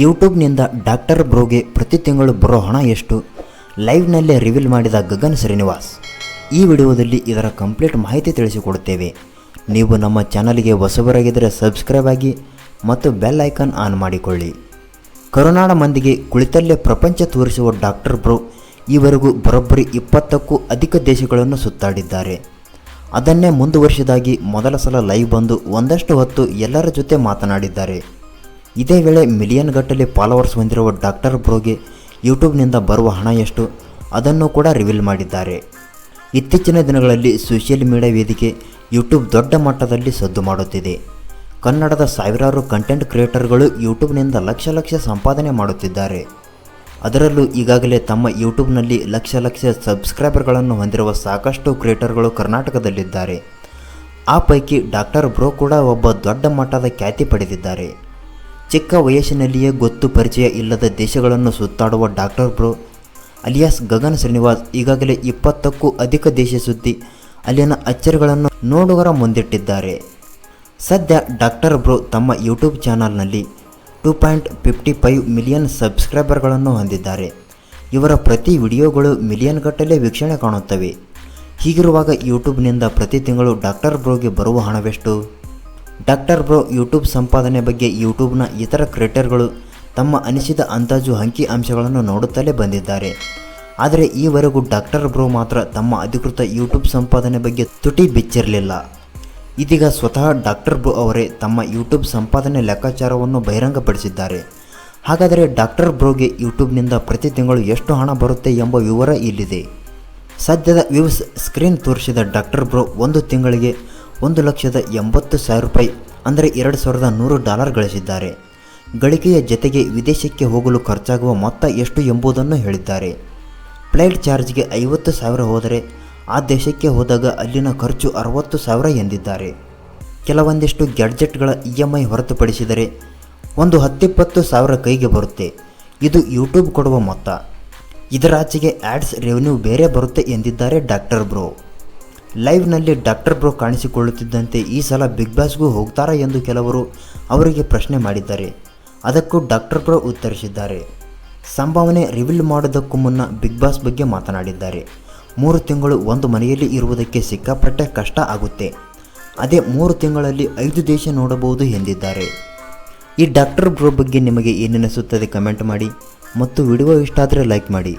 ಯೂಟ್ಯೂಬ್ನಿಂದ doctor ಬ್ರೋಗೆ ಪ್ರತಿ ತಿಂಗಳು ಬರೋ ಹಣ ಎಷ್ಟು? ಲೈವ್ನಲ್ಲೇ ರಿವೀಲ್ ಮಾಡಿದ ಗಗನ್ ಶ್ರೀನಿವಾಸ್. ಈ ವಿಡಿಯೋದಲ್ಲಿ ಇದರ ಕಂಪ್ಲೀಟ್ ಮಾಹಿತಿ ತಿಳಿಸಿಕೊಡುತ್ತೇವೆ. ನೀವು ನಮ್ಮ ಚಾನಲ್ಗೆ ಹೊಸಬರಾಗಿದ್ದರೆ ಸಬ್ಸ್ಕ್ರೈಬ್ ಆಗಿ ಮತ್ತು ಬೆಲ್ ಐಕಾನ್ ಆನ್ ಮಾಡಿಕೊಳ್ಳಿ. ಕರುನಾಡ ಮಂದಿಗೆ ಕುಳಿತಲ್ಲೇ ಪ್ರಪಂಚ ತೋರಿಸುವ ಡಾಕ್ಟರ್ ಬ್ರೋ ಈವರೆಗೂ ಬರೋಬ್ಬರಿ ಇಪ್ಪತ್ತಕ್ಕೂ ಅಧಿಕ ದೇಶಗಳನ್ನು ಸುತ್ತಾಡಿದ್ದಾರೆ. ಅದನ್ನೇ ಮುಂದುವರಿಸಿದಾಗಿ ಮೊದಲ ಸಲ ಲೈವ್ ಬಂದು ಒಂದಷ್ಟು ಹೊತ್ತು ಎಲ್ಲರ ಜೊತೆ ಮಾತನಾಡಿದ್ದಾರೆ. ಇದೇ ವೇಳೆ ಮಿಲಿಯನ್ ಗಟ್ಟಲೆ ಫಾಲೋವರ್ಸ್ ಹೊಂದಿರುವ ಡಾಕ್ಟರ್ ಬ್ರೋಗೆ ಯೂಟ್ಯೂಬ್ನಿಂದ ಬರುವ ಹಣ ಎಷ್ಟು ಅದನ್ನು ಕೂಡ ರಿವೀಲ್ ಮಾಡಿದ್ದಾರೆ. ಇತ್ತೀಚಿನ ದಿನಗಳಲ್ಲಿ ಸೋಷಿಯಲ್ ಮೀಡಿಯಾ ವೇದಿಕೆ ಯೂಟ್ಯೂಬ್ ದೊಡ್ಡ ಮಟ್ಟದಲ್ಲಿ ಸದ್ದು ಮಾಡುತ್ತಿದೆ. ಕನ್ನಡದ ಸಾವಿರಾರು ಕಂಟೆಂಟ್ ಕ್ರಿಯೇಟರ್ಗಳು ಯೂಟ್ಯೂಬ್ನಿಂದ ಲಕ್ಷ ಲಕ್ಷ ಸಂಪಾದನೆ ಮಾಡುತ್ತಿದ್ದಾರೆ. ಅದರಲ್ಲೂ ಈಗಾಗಲೇ ತಮ್ಮ ಯೂಟ್ಯೂಬ್ನಲ್ಲಿ ಲಕ್ಷ ಲಕ್ಷ ಸಬ್ಸ್ಕ್ರೈಬರ್ಗಳನ್ನು ಹೊಂದಿರುವ ಸಾಕಷ್ಟು ಕ್ರಿಯೇಟರ್ಗಳು ಕರ್ನಾಟಕದಲ್ಲಿದ್ದಾರೆ. ಆ ಪೈಕಿ ಡಾಕ್ಟರ್ ಬ್ರೋ ಕೂಡ ಒಬ್ಬ ದೊಡ್ಡ ಮಟ್ಟದ ಖ್ಯಾತಿ ಪಡೆದಿದ್ದಾರೆ. ಚಿಕ್ಕ ವಯಸ್ಸಿನಲ್ಲಿಯೇ ಗೊತ್ತು ಪರಿಚಯ ಇಲ್ಲದ ದೇಶಗಳನ್ನು ಸುತ್ತಾಡುವ doctor bro, alias Gagan Srinivas ಈಗಾಗಲೇ ಇಪ್ಪತ್ತಕ್ಕೂ ಅಧಿಕ ದೇಶ ಸುದ್ದಿ ಅಲ್ಲಿನ ಅಚ್ಚರಿಗಳನ್ನು ನೋಡುವರ ಮುಂದಿಟ್ಟಿದ್ದಾರೆ. ಸದ್ಯ ಡಾಕ್ಟರ್ ಬ್ರೋ ತಮ್ಮ ಯೂಟ್ಯೂಬ್ ಚಾನಲ್ನಲ್ಲಿ two point fifty five million ಸಬ್ಸ್ಕ್ರೈಬರ್ಗಳನ್ನು ಹೊಂದಿದ್ದಾರೆ. ಇವರ ಪ್ರತಿ ವಿಡಿಯೋಗಳು ಮಿಲಿಯನ್ ಗಟ್ಟಲೆ ವೀಕ್ಷಣೆ ಕಾಣುತ್ತವೆ. ಹೀಗಿರುವಾಗ ಯೂಟ್ಯೂಬ್ನಿಂದ ಪ್ರತಿ ತಿಂಗಳು ಡಾಕ್ಟರ್ ಬ್ರೋಗೆ ಬರುವ ಹಣವೆಷ್ಟು? ಡಾಕ್ಟರ್ ಬ್ರೋ ಯೂಟ್ಯೂಬ್ ಸಂಪಾದನೆ ಬಗ್ಗೆ ಯೂಟ್ಯೂಬ್ನ ಇತರ ಕ್ರಿಯೇಟರ್ಗಳು ತಮ್ಮ ಅನಿಸಿದ ಅಂದಾಜು ಅಂಕಿ ಅಂಶಗಳನ್ನು ನೋಡುತ್ತಲೇ ಬಂದಿದ್ದಾರೆ. ಆದರೆ ಈವರೆಗೂ ಡಾಕ್ಟರ್ ಬ್ರೋ ಮಾತ್ರ ತಮ್ಮ ಅಧಿಕೃತ ಯೂಟ್ಯೂಬ್ ಸಂಪಾದನೆ ಬಗ್ಗೆ ತುಟಿ ಬಿಚ್ಚಿರಲಿಲ್ಲ. ಇದೀಗ ಸ್ವತಃ ಡಾಕ್ಟರ್ ಬ್ರೋ ಅವರೇ ತಮ್ಮ ಯೂಟ್ಯೂಬ್ ಸಂಪಾದನೆ ಲೆಕ್ಕಾಚಾರವನ್ನು ಬಹಿರಂಗಪಡಿಸಿದ್ದಾರೆ. ಹಾಗಾದರೆ ಡಾಕ್ಟರ್ ಬ್ರೋಗೆ ಯೂಟ್ಯೂಬ್ನಿಂದ ಪ್ರತಿ ತಿಂಗಳು ಎಷ್ಟು ಹಣ ಬರುತ್ತೆ ಎಂಬ ವಿವರ ಇಲ್ಲಿದೆ. ಸದ್ಯದ ವ್ಯೂಸ್ ಸ್ಕ್ರೀನ್ ತೋರಿಸಿದ ಡಾಕ್ಟರ್ ಬ್ರೋ ಒಂದು ತಿಂಗಳಿಗೆ ಒಂದು ಲಕ್ಷದ ಎಂಬತ್ತು ಸಾವಿರ ರೂಪಾಯಿ, ಅಂದರೆ ಎರಡು ಸಾವಿರದ ನೂರು ಡಾಲರ್ ಗಳಿಸಿದ್ದಾರೆ. ಗಳಿಕೆಯ ಜತೆಗೆ ವಿದೇಶಕ್ಕೆ ಹೋಗಲು ಖರ್ಚಾಗುವ ಮೊತ್ತ ಎಷ್ಟು ಎಂಬುದನ್ನು ಹೇಳಿದ್ದಾರೆ. ಫ್ಲೈಟ್ ಚಾರ್ಜ್ಗೆ ಐವತ್ತು ಸಾವಿರ ಹೋದರೆ ಆ ದೇಶಕ್ಕೆ ಹೋದಾಗ ಅಲ್ಲಿನ ಖರ್ಚು ಅರವತ್ತು ಸಾವಿರ ಎಂದಿದ್ದಾರೆ. ಕೆಲವೊಂದಿಷ್ಟು ಗ್ಯಾಡ್ಜೆಟ್ಗಳ ಇ ಎಂ ಐ ಹೊರತುಪಡಿಸಿದರೆ ಒಂದು ಹತ್ತಿಪ್ಪತ್ತು ಸಾವಿರ ಕೈಗೆ ಬರುತ್ತೆ. ಇದು ಯೂಟ್ಯೂಬ್ ಕೊಡುವ ಮೊತ್ತ. ಇದರಾಚೆಗೆ ಆ್ಯಡ್ಸ್ ರೆವೆನ್ಯೂ ಬೇರೆ ಬರುತ್ತೆ ಎಂದಿದ್ದಾರೆ ಡಾಕ್ಟರ್ ಬ್ರೋ. ಲೈವ್ನಲ್ಲಿ ಡಾಕ್ಟರ್ ಬ್ರೋ ಕಾಣಿಸಿಕೊಳ್ಳುತ್ತಿದ್ದಂತೆ ಈ ಸಲ ಬಿಗ್ ಬಾಸ್ಗೂ ಹೋಗ್ತಾರಾ ಎಂದು ಕೆಲವರು ಅವರಿಗೆ ಪ್ರಶ್ನೆ ಮಾಡಿದ್ದಾರೆ. ಅದಕ್ಕೂ ಡಾಕ್ಟರ್ ಬ್ರೋ ಉತ್ತರಿಸಿದ್ದಾರೆ. ಸಂಭಾವನೆ ರಿವೀಲ್ ಮಾಡೋದಕ್ಕೂ ಮುನ್ನ ಬಿಗ್ ಬಾಸ್ ಬಗ್ಗೆ ಮಾತನಾಡಿದ್ದಾರೆ. ಮೂರು ತಿಂಗಳು ಒಂದು ಮನೆಯಲ್ಲಿ ಇರುವುದಕ್ಕೆ ಸಿಕ್ಕಾಪಟ್ಟೆ ಕಷ್ಟ ಆಗುತ್ತೆ. ಅದೇ ಮೂರು ತಿಂಗಳಲ್ಲಿ ಐದು ದೇಶ ನೋಡಬಹುದು ಎಂದಿದ್ದಾರೆ. ಈ ಡಾಕ್ಟರ್ ಬ್ರೋ ಬಗ್ಗೆ ನಿಮಗೆ ಏನೆನಿಸುತ್ತದೆ ಕಮೆಂಟ್ ಮಾಡಿ ಮತ್ತು ವಿಡಿಯೋ ಇಷ್ಟ ಆದರೆ ಲೈಕ್ ಮಾಡಿ.